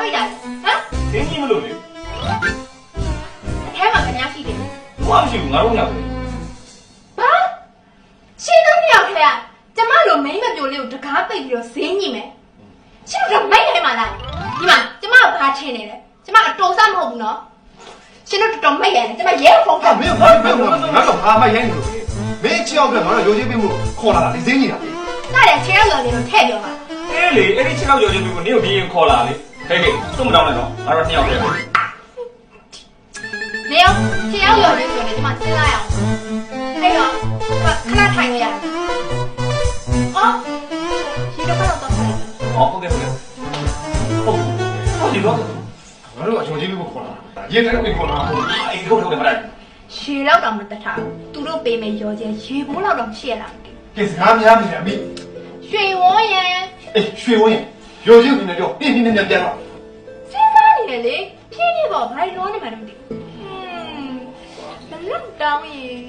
ပိတ်တာလဲဟမ်ဒင်းကြီးမလို့လေအထဲမှာခင်ဗျားရှိတယ်ဘာမှမရှိဘူးငါတို့ညပဲဘာရှင်းတော့မြောက်ထဲကကျမတို့မိန်းမပြိုလေးကိုတကားပိတ်ပြီးတော့ဈေးညိမယ်ရှင်းတော့မိုက်နေမှာလားဒီမှာကျမတို့ဘာထင်နေလဲကျမအတော်စားမဟုတ်ဘူးနော်ရှင်းတော့တော်တော်မိုက်ရတယ်ကျမရဲဖုန်းကဟာမင်းဘာမင်းဘာငါတော့ဘာမှရိုင်းနေလို့မင်းချောက်ကငါတို့ရိုးချင်းပေးမှုခေါ်လာတာဒီစင်းကြီးတာနားတယ်ချဲရောက်နေလို့ထည့်ပြောပါအေးလေအဲ့ဒီ6ရောက်ရောချင်းပြီးကိုနင်းကိုပြင်းခေါ်လာလေ ဟဲ့ဟဲ့စုံမတောင်းနဲ့တော့ငါတို့နှစ်ယောက်တည်းနေရောချဲရောက်ရောနေဆိုနေကျမစဉ်းစားရအောင်အဲ့တော့ခဏထိုင်ရရတယ်အော်ဒီတော့ကတော့တော့ဆိုင်ဟောဟုတ်ကဲ့ဟုတ်ကဲ့ဟုတ်ဟုတ်ဒီတော့ငါတို့ကရိုးချင်းပေးမှုခေါ်လာတာရင်ထဲကိုခေါ်လာတာအေးဟုတ်ဟုတ်တယ်မလားရေလောက်တော့မတတ်ထားဘူးသူတို့ပေးမယ်ရောချင်းရေဘိုးလောက်တော့မရှိရလားမသိဘူးကဲစကားများနေတယ်အမိရွှေဝန်းရန်အေးရွှေဝင်းရိုး ချင်းနေတော့ပြင်းပြင်းနဲ့ပြန်လာစဉ်းစားနေတယ်လေဖြည်းဖြည်းပေါ့ဘာလို့လုံးနေမှန်းမသိဘူးဟွန်းဘလောက်တောင်းရင်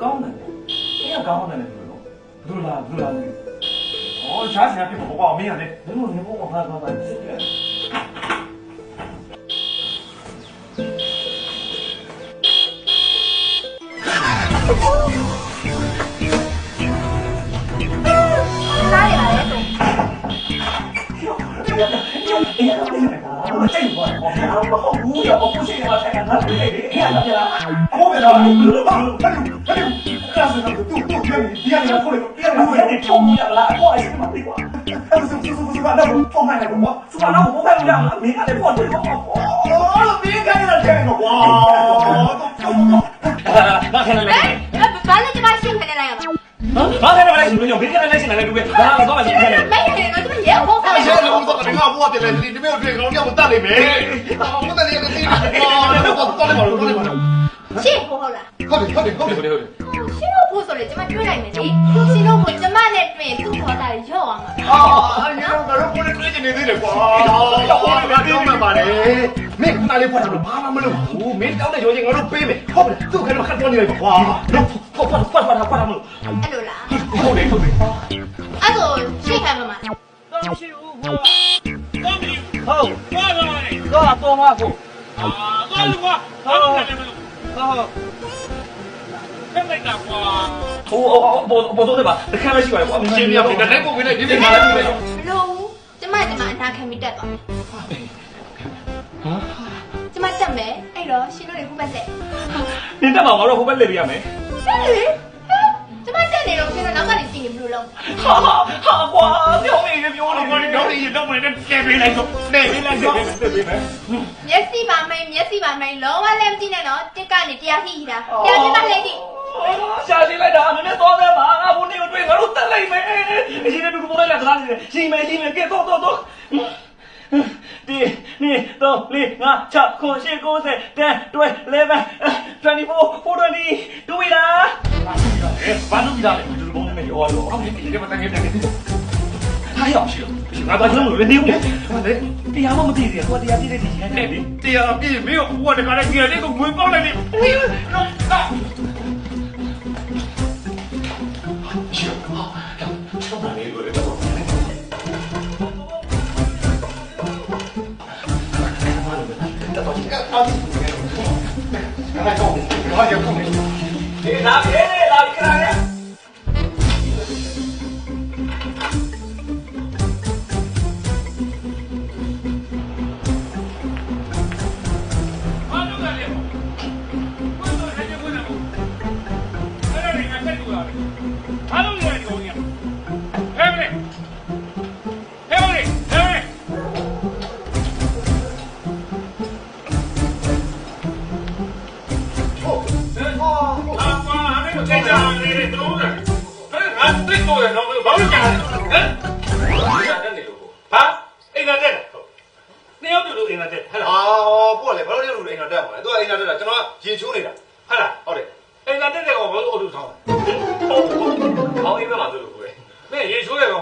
ကောင်းတယ်အေးကောင်းတယ်လေဘယ်လိုလားဘယ်လိုလားဩရှားစရာပြပေါ့ကွာမင်းရတယ်ဘယ်လိုလဲပေါ့ကွာဟာဟာစစ်ပြစား 哎，完了，你把胸穿进来呀！ ဟမ်ဘာလဲဘာလဲလူညောဘယ်ကနေလဲရှင်လဲလူပဲဘာလဲတော့မလဲဘာလဲလဲနေငါတို့ရေဘောဆက်ရဲလုံးတော့ငါဘောပြလဲဒီတမီးတို့တွေ့ကောင်းကြောက်တတ်နေမယ်။အော်မတတ်နေကတိ။အော်တော့တော့တော့တော့ ရှင်းဖို့ဟုတ်လားဟုတ်တယ်ဟုတ်တယ်ဟုတ်တယ်ဟုတ်တယ်ဟုတ်တယ်ရှင်းဖို့ဆိုလေကျမတွေ့လိုက်မယ်လေရှင်းဖို့ကျမနဲ့တွေ့သူ့ခေါ်တာရော့အောင်ပါအော်နော်ငါတို့ကိုလည်းတွေ့ချင်နေသေးတယ်ကွာဟုတ်တယ်ငါပြောမှပါလေမင်းကမလေးပေါ်တော့ဘာမှမလုပ်ဘူးမင်းတောင်းတဲ့ရောချင်းငါတို့ပေးမယ်ဟုတ်တယ်သူ့ခါတော့ခတ်တော့နေလိုက်ကွာဟုတ်ဖတ်ဖတ်ဖတ်ဖတ်မလို့အဲ့လိုလားဟုတ်တယ်ဟုတ်တယ်အဲ့တော့ရှင်းခံမှာတော့ရှိဘူးကွာဟုတ်ပါပါတော့တော့မှာကိုအာတော့ကွာတော့လည်းမလုပ် ဟုတ်ဖက်လိုက်တာကွာဟိုအပေါ်အပေါ်တော့တယ်ပါတခါလည်းရှိပါတယ်ကွာရှင်းပြပြီတနေ့ကိုဝင်လိုက်ဒီနေ့မှလည်းပြီးမယ်မလို့ဘူးကျမကျမအနာခံပြီးတက်သွားမယ်ဟာကျမတက်မယ်အဲ့တော့ရှင်တို့တွေဟိုဘက်လက်နင်းတက်မှာငါတို့ဟိုဘက်လက်ပြရမယ်ဆက်လေ ရင်မလို့လုံးဟာဟာကွာပြောမိရပြောနေကွာဒီတော့ဒီတော့မင်းနဲ့ပြေးလိုက်တော့နေပြေးလိုက်တော့နေပြေးမယ်မျက်စိပါမိန်မျက်စိပါမိန်လောဝလည်းမကြည့်နဲ့နော်တစ်ကနေတရားထိတာတရားထိမှလည်းကြည့်ရှာရှိလိုက်တာအမေနဲ့သွားတယ်မှာငါဘုန်းကြီးကိုတွေ့ငါတို့တက်လိုက်မယ်အရင်ကတူတူပေါ်လိုက်လာကြတယ်ရှိမယ်ရှိမယ်ကဲတော့တော့တော့ ဒီနေ့တော့လေးငါချက်ခွန်ရှင်း90တန်တွဲ11 24 420တူဝီလာဘာလို့ဒီလာလဲဒီလိုဘုံနဲ့ရောရောအောက်နေတယ်မတန်ခဲ့တယ်ထားရအောင်ရှိလို့ငါဘာလို့လဲနေဦးလဲတရားမမသိသေးဘူးတရားပြည့်တဲ့ဒီရှင်နဲ့တရားပြည့်မင်းကဘုရားတခါတည်းကြည်ရတယ်ကိုငွေပေါက်လိုက်နေ တော်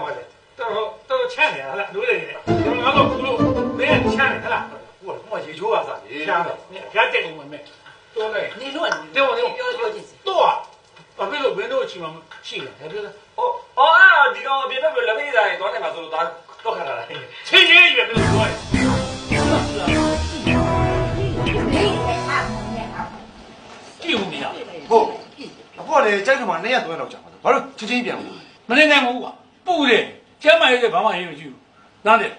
မင်းရေချိုးတဲ့ကောင်ပါလေတော်တော်တော်ချမ်းနေဟလားလူတွေနေကျွန်တော်ကတော့ကူလို့မင်းချမ်းနေဟလားကိုကဟိုကရေချိုးပါစားရေချမ်းတယ်ဖျားတက်ကုန်မယ်တော်လေနေလို့ကနေတော်တော်ပြောပြောချင်းစီတော့ဘာဖြစ်လို့ဘင်းတို့အချိန်မှရှိလဲဒါပြောလားအော်အော်အဲ့ဒီကောင်ဒီဘက်လက်ဖေးစားရင်သွားတယ်မှာဆိုတော့တော့ခါလာတယ်ချင်းချင်းကြီး ပဲသူတို့ပြောကြည့်ဦးမရဟုတ်အခုကလေကြိုက်ခါမှာ2ရက်3ရက်လောက်ကြာမှာဘာလို့ချင်းချင်းပြန်လို့မနေနိုင်ဘူးကွာပူတယ်ကျမ်းမာရေးလည်းဘာမှရေးမကြည့်ဘူးနားတယ်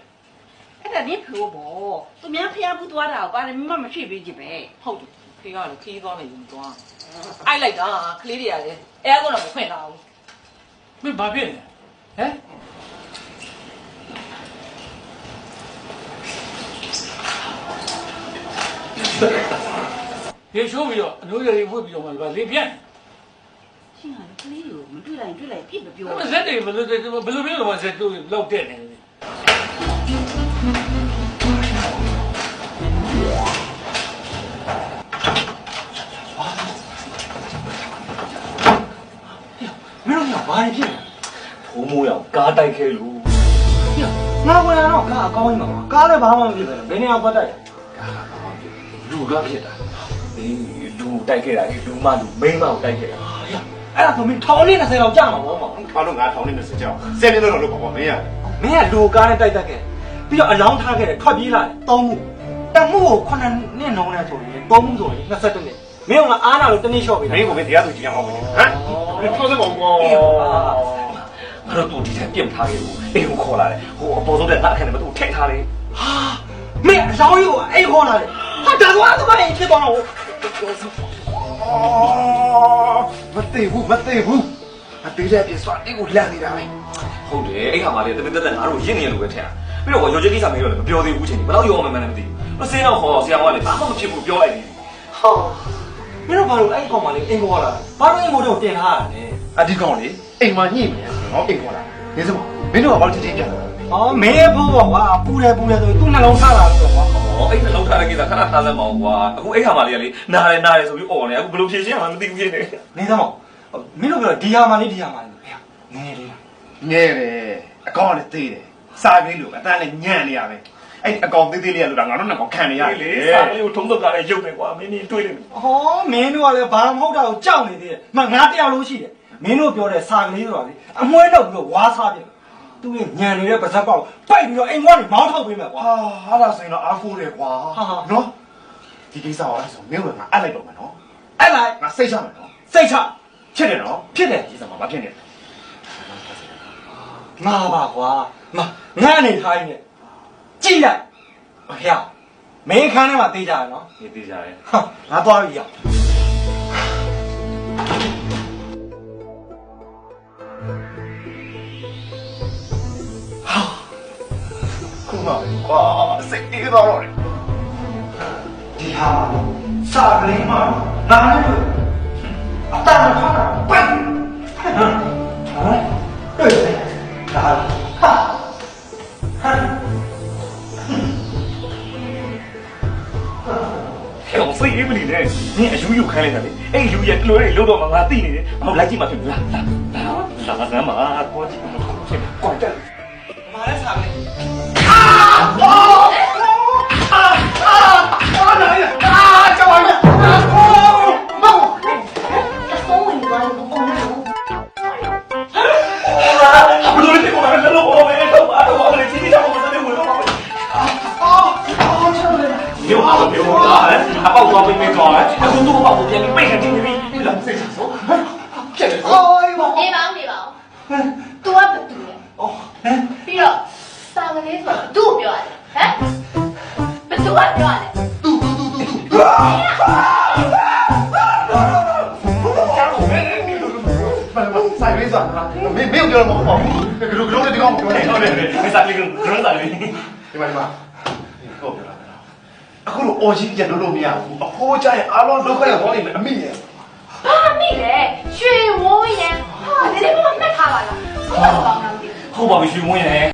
အဲ့ဒါနေဖေဘောသူများဖျားဘူးသွားတာကိုပါလေမမမရှိပေးကြည့်ပဲဟုတ်တယ်ခေကလည်းခီးသွားနေရင်သွားအိုက်လိုက်တာကလေးတွေကလည်းအဲကတော့မဖွင့်လာဘူးမင်းဘာဖြစ်နေလဲဟမ်ရေရှိုးပြီးတော့အနိုးရည်ဝှက်ပြီးတော့မှဗာလေးပြန့် ရှင်းဟာကလေးကိုမတွေ့လိုက်တွေ့လိုက်ပြစ်မပြောအဲ့ဇက်တွေဘယ်လိုဘယ်လိုမျိုးတော့ဇက်တို့လောက်တဲ့နေလဲမင်းတို့ကဘာနေဖြစ်လဲဘုံမိုးရောက်ကားတိုက်ခဲလို့ငါဝင်လာတော့ကားအကောင်းကြီးမှာကားလည်းဘာမှမဖြစ်ပဲဘယ်နေရာပတ်တိုက်လဲလူကဖြစ်တာဒီလူတိုက်ခဲ့တာလူမလူမိန်းမကိုတိုက်ခဲ့တာ အဲ့ဒါဆိုမင်းထောင်လေး20လောက်ကြာမှာပေါ့မောင်ဘာလို့ငါထောင်လေး20ကြာဆယ်နေတော့လို့ပေါ့မင်းရမင်းကလူကားနဲ့တိုက်တက်ခဲ့ပြီးတော့အလောင်းထားခဲ့တယ်ထွက်ပြေးလာတယ်သုံးမှုတမှုကို9နှစ်နှုံးနေဆိုရင်သုံးမှုဆိုရင်22နှစ်မင်းကအားနာလို့တနေ့လျှော့ပေးတာမင်းကမင်းတရားသူကြီးအောင်ပါဟမ်ဘယ်ပြောစမောင်ကောငါတို့တူဒီထက်ပြင်ထားခဲ့လို့အိမ်ကိုခေါ်လာတယ်ဟိုအပေါ်ဆုံးတဲ့ငါအခန်းထဲမှာသူ့ထည့်ထားတယ်ဟာမင်းအလောင်းကြီးကိုအိတ်ခေါ်လာတယ်ဟာဒါဆိုအဲ့ဒါမှဖြစ်သွားတော့ မသိဘူးမသိဘူးအသေးတဲ့ပြစွာတိကိုလန့်နေတာပဲဟုတ်တယ်အဲ့ခါမှလေတမင်တက်တက်ငါတို့ရင့်နေရလို့ပဲထင်တာပြီးတော့ရောချေကိစ္စမေးတော့လည်းမပြောသေးဘူးချင်းဘယ်တော့ရောမှမမှန်းလည်းမသိဘူးဆင်းတော့ခေါ်ဆရာကလည်းဘာမှမဖြစ်ဘူးပြောလိုက်ပြီဟာမင်းတို့ဘာလို့အဲ့ကောင်မလေးအိမ်ခေါ်လာဘာလို့အိမ်ခေါ်တော့တင်ထားရလဲအဒီကောင်လေအိမ်မှာညှိမနေနော်အိမ်ခေါ်လာနေစမမင်းတို့ကဘာလို့ချင်းချင်းပြန်လာလဲအော်မဲဖို့ပေါ့ကွာပူတယ်ပူတယ်ဆိုရင်သူ့နှလုံးထားလာလို့ကွာ ဟောအဲ့နှလုံးထားတဲ့ကိစ္စခဏထားစမ်းမအောင်ကွာအခုအဲ့ခါမှလေးကလေနားတယ်နားတယ်ဆိုပြီးអော်နေအခုဘယ်လိုဖြေရှင်းမှမသိဘူးဖြစ်နေနေစမောမင်းတို့ပြောဒီဟာမှလေးဒီဟာမှလေးဟဲ့နည်းလေးငဲတယ်အကောင်ကလည်းသေးတယ်စာကလေးလိုအတန်းလည်းညံ့နေရပဲအဲ့အကောင်သေးသေးလေးကလို့ဒါငါတို့နှစ်ကောင်ခံနေရလေလေစာလေးကိုထုံးတော့ကလည်းရုပ်နေကွာမင်းမင်းတွေးနေဟောမင်းတို့ကလည်းဘာမှမဟုတ်တာကိုကြောက်နေသေးတယ်မငါတယောက်လို့ရှိတယ်မင်းတို့ပြောတဲ့စာကလေးဆိုတာလေအမွှဲတော့ပြီးတော့ဝါးစားပြ သူ့ရဲ့ညံနေတဲ့ပါဇက်ပေါက်ပိုက်ပြီးတော့အိမ်ကနေမောင်းထုတ်ပေးမယ်ကွာဟာဟာလာဆိုရင်တော့အားကိုးတယ်ကွာဟာဟာနော်ဒီကိစ္စကိုအဲ့ဆိုမင်းကငါအပ်လိုက်တော့မယ်နော်အဲ့လိုက်ငါစိတ်ချမယ်နော်စိတ်ချဖြစ်တယ်နော်ဖြစ်တယ်ဒီစမှာဘာဖြစ်နေလဲငါပါကွာမငါအနေထားနေကြည့်လိုက်ဟဲ့မင်းခန်းထဲမှာတေးကြရနော်နေသေးကြတယ်ဟာငါသွားပြီရော ခုနကကွာစိတ်အေးတော့တယ်ဒီဟာစာကလေးမှနားလို့အတန်းခါတာပိုက်ဟမ်ဟမ်တွေ့တယ်ဒါဟာဟမ်ဟဲ့အောင်စိတ်အေးမနေနဲ့နင်အယူယူခိုင်းလိုက်တာလေအဲ့လူရဲ့ကလိုလေးလို့တော့ငါသိနေတယ်ဟောလိုက်ကြည့်မှဖြစ်လားလာလာလာစမ်းပါကိုကြည့်မှဖြစ်ကွာတက် तू ကဘာတူလဲအော်ဟမ်ပြီးတော့စာကလေးဆိုတော့သူ့ကိုပြောရတယ်ဟမ်ဘယ်သူကပြောရလဲဆိုင်လေးဆိုတာမင်းမင်းပြောတော့မဟုတ်ပါဘူးကလူကလူတွေဒီကောင်ပြောနေဟုတ်တယ်မစားလေးကဒရန်းစားလေးဒီမှာဒီမှာဟုတ်ပြောတာအခုတော့အော်ကြီးကြလို့လို့မရဘူးအဖိုးကြရင်အားလုံးဒုက္ခရောက်သွားနေမယ်အမိရဲ့ဘာမိလဲရွှေဝိုးရန်ဟာဒီလေးကမှတ်ထား ပါလားဟုတ်ပါတော့မသိဘူးဟုတ်ပါပြီရွှေမွေးရယ်